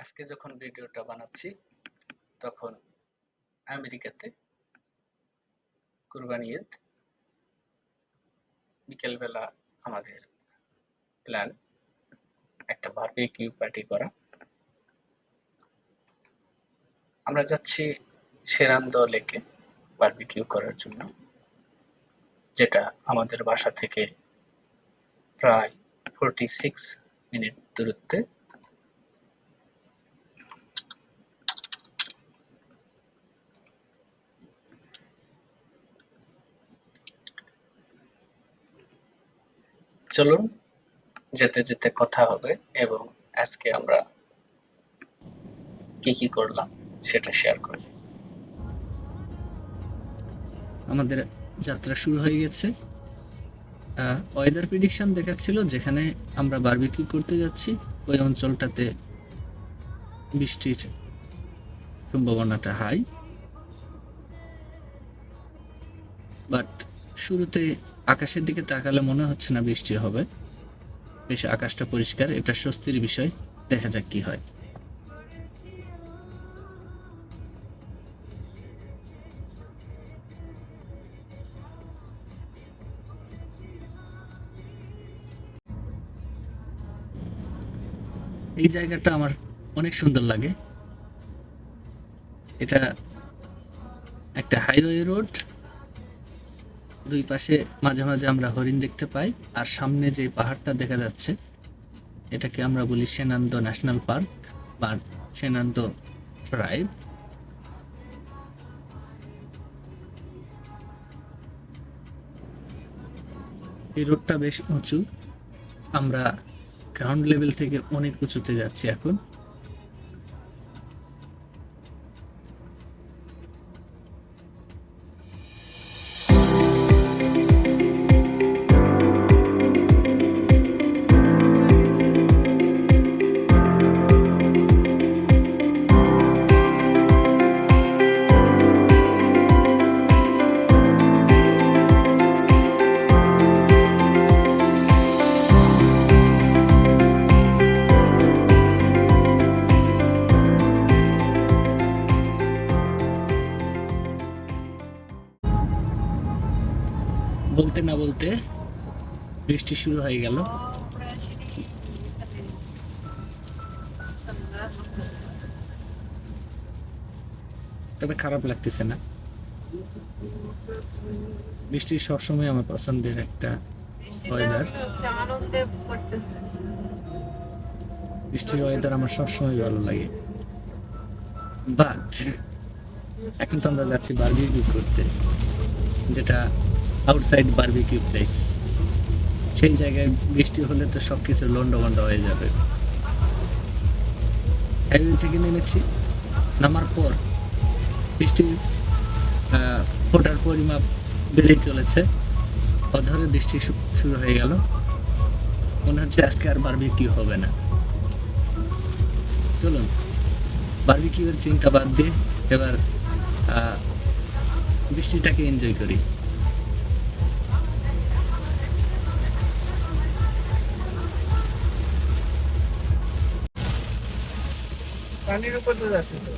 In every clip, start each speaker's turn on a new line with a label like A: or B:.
A: আজকে যখন ভিডিওটা বানাচ্ছি, তখন আমেরিকাতে কুরবানি ঈদ বিকেলবেলা আমাদের প্ল্যান একটা বারবিকিউ পার্টি করা। আমরা যাচ্ছি সেরান্দ লেকে বারবিকিউ করার জন্য, যেটা আমাদের বাসা থেকে প্রায় ফোরটি সিক্স মিনিট দূরত্বে। চলুন, যেতে যেতে কথা হবে এবং আজকে আমরা কি কি করলাম সেটা শেয়ার করব
B: আমাদের যাত্রা শুরু হয়ে গেছে। ওয়েদার প্রিডিকশন দেখাচ্ছিল যেখানে আমরা বারবিকিউ করতে যাচ্ছি। ওই অঞ্চলটাতে বৃষ্টির সম্ভাবনাটা হাই বাট শুরুতে আকাশের দিকে তাকালে মনে হচ্ছে না বৃষ্টি হবে। বেশ আকাশটা পরিষ্কার, এটা স্বস্তির বিষয়। দেখা যাক কি হয়। এই জায়গাটা আমার অনেক সুন্দর লাগে। এটা একটা হাইওয়ে রোড দুই পাশে মাঝে মাঝে আমরা হরিণ দেখতে পাই, আর সামনে যে পাহাড়টা দেখা যাচ্ছে, এটাকে আমরা বলি সেনান্দ ন্যাশনাল পার্ক বা সেনান্দ ড্রাইভ এই রোডটা বেশ উঁচু। আমরা গ্রাউন্ড লেভেল থেকে অনেক উঁচুতে যাচ্ছি এখন। বলতে না বলতে বৃষ্টি শুরু হয়ে গেল। তবে খারাপ লাগতেছে না। বৃষ্টি সবসময় আমার পছন্দের একটা ওয়েদার বৃষ্টির ওয়েদার আমার সবসময় ভালো লাগে। বাট এখন তো আমরা যাচ্ছি বারবিকিউ করতে যেটা আউটসাইড বার্বিকিউ প্লেস সেই জায়গায় বৃষ্টি হলে তো সব কিছু লন্ডভন্ড হয়ে যাবে। হাইওয়ে থেকে নেমেছি। নামার পর বৃষ্টির আহ, ফোটার পরিমাপ বেড়েই চলেছে। অঝরে বৃষ্টি শুরু হয়ে গেল। মনে হচ্ছে আজকে আর বারবিকিউ হবে না। চলুন বারবিকিউর চিন্তা বাদ দিয়ে এবার বৃষ্টিটাকে এনজয় করি।
A: পানির উপর তো যাচ্ছে তো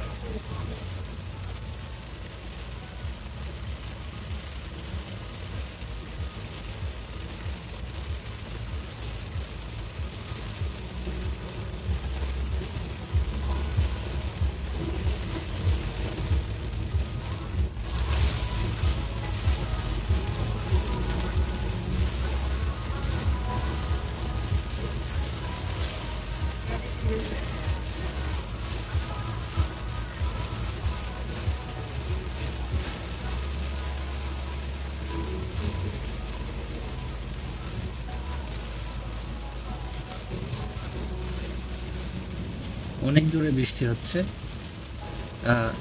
B: অনেক জোরে বৃষ্টি হচ্ছে।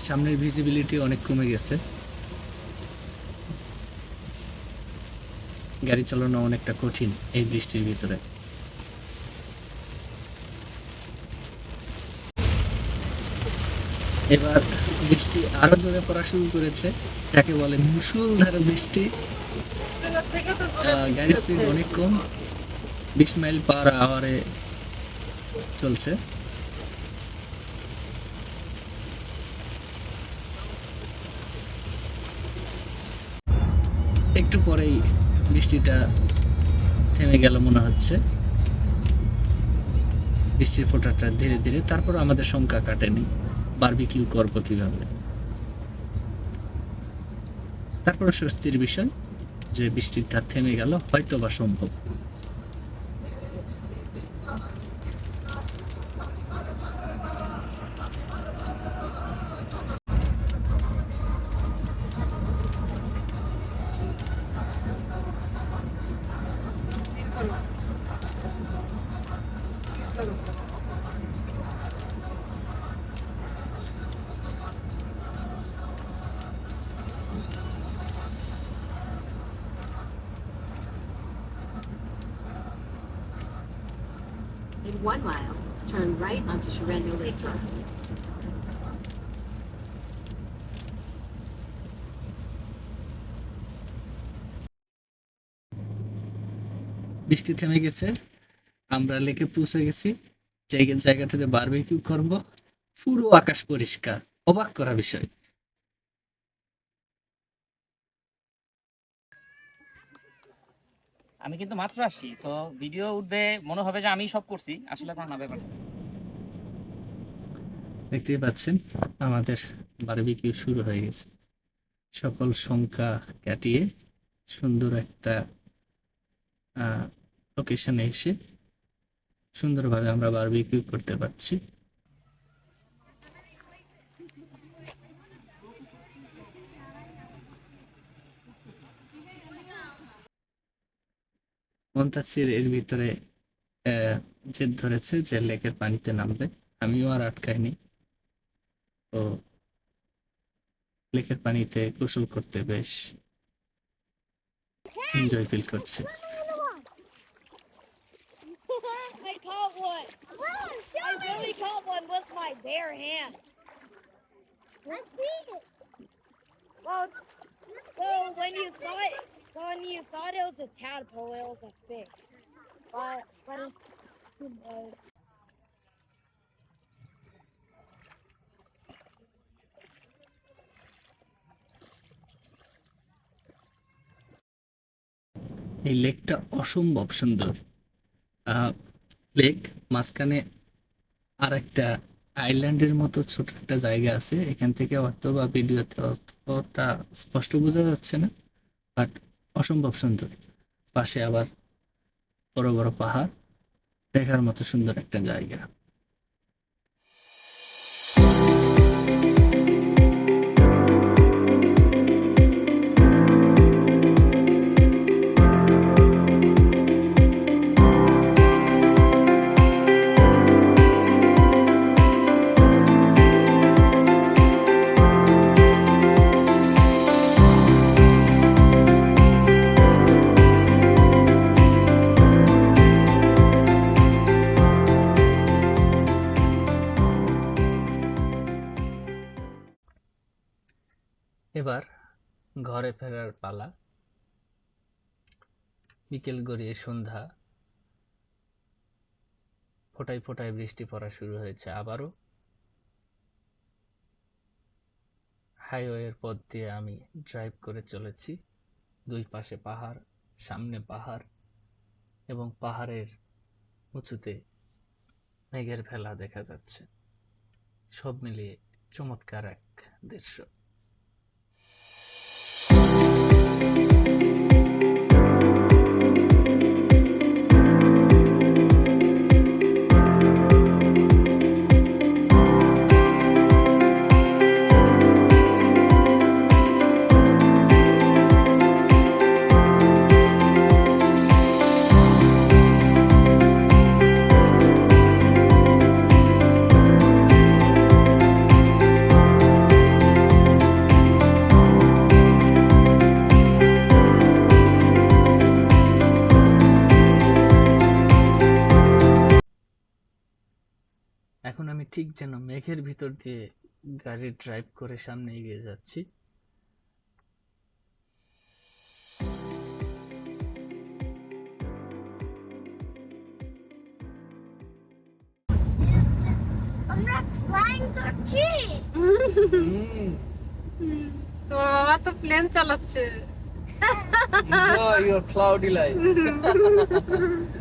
B: সামনের ভিজিবিলিটি অনেক কমে গেছে। গাড়ি চালানো অনেকটা কঠিন এই বৃষ্টির ভিতরে। এবার বৃষ্টি আরও জোরে পড়া শুরু করেছে, যাকে বলে মুসুলধারে বৃষ্টি। গাড়ির স্পিড অনেক কম, বিশ মাইল পার আওয়ারে চলছে। একটু পরেই বৃষ্টিটা থেমে গেল মনে হচ্ছে। বৃষ্টির ফোঁটাটা ধীরে ধীরে, তারপর আমাদের শঙ্কা কাটেনি। বারবিকিউ করব কীভাবে? তারপর স্বস্তির বিষয়, যে বৃষ্টিটা থেমে গেল হয়তো বা সম্ভব।
C: One mile, turn right onto Sharando Lake Drive.
B: বৃষ্টি থেমে গেছে। আমরা লেকে পৌঁছে গেছি। জায়গা জায়গাটাতে বারবিকিউ করব। পুরো আকাশ পরিষ্কার। অবাক করা বিষয়।
D: আমি কিন্তু মাত্র আসছি, তো ভিডিও উঠবে, মনে হবে যে আমি সব করছি, আসলে তা না
B: দেখতেই পাচ্ছেন, আমাদের বারবিকিউ শুরু হয়ে গেছে। সকল সংখ্যা কাটিয়ে সুন্দর একটা লোকেশনে এসে সুন্দরভাবে আমরা বারবিকিউ করতে পারছি। মন্তাসির এর ভিতরে যে ধরেছে যে লেকের পানিতে নামবে। আমিও আর আটকাইনি। ও লেকের পানিতে গোসল করতে বেশ এনজয় ফিল করছে।
E: Well, when you saw it, when you thought it was a tadpole, it was a fish. But but it, uh,
B: এই লেকটা অসম্ভব সুন্দর। লেক মাঝখানে আর একটা আইল্যান্ডের মতো ছোট একটা জায়গা আছে। এখান থেকে অত বা ভিডিওতে অতটা স্পষ্ট বোঝা যাচ্ছে না বাট অসম্ভব সুন্দর। পাশে আবার বড় বড় পাহাড় দেখার মতো সুন্দর একটা জায়গা। ঘরে ফেরার পালা। বিকেল গড়িয়ে সন্ধ্যা। ফোটায় ফোটায় বৃষ্টি পড়া শুরু হয়েছে আবারও। হাইওয়ের পথ দিয়ে আমি ড্রাইভ করে চলেছি। দুই পাশে পাহাড়, সামনে পাহাড় এবং পাহাড়ের উঁচুতে মেঘের ভেলা দেখা যাচ্ছে। সব মিলিয়ে চমৎকার এক দৃশ্য। এখন আমি ঠিক যেন মেঘের ভিতর দিয়ে গাড়ি ড্রাইভ করে সামনে এগিয়ে যাচ্ছি।
E: আমরা ফ্লাইং করছি।
F: তোমার বাবা তো প্লেন চালাচ্ছে।
B: Enjoy your cloudy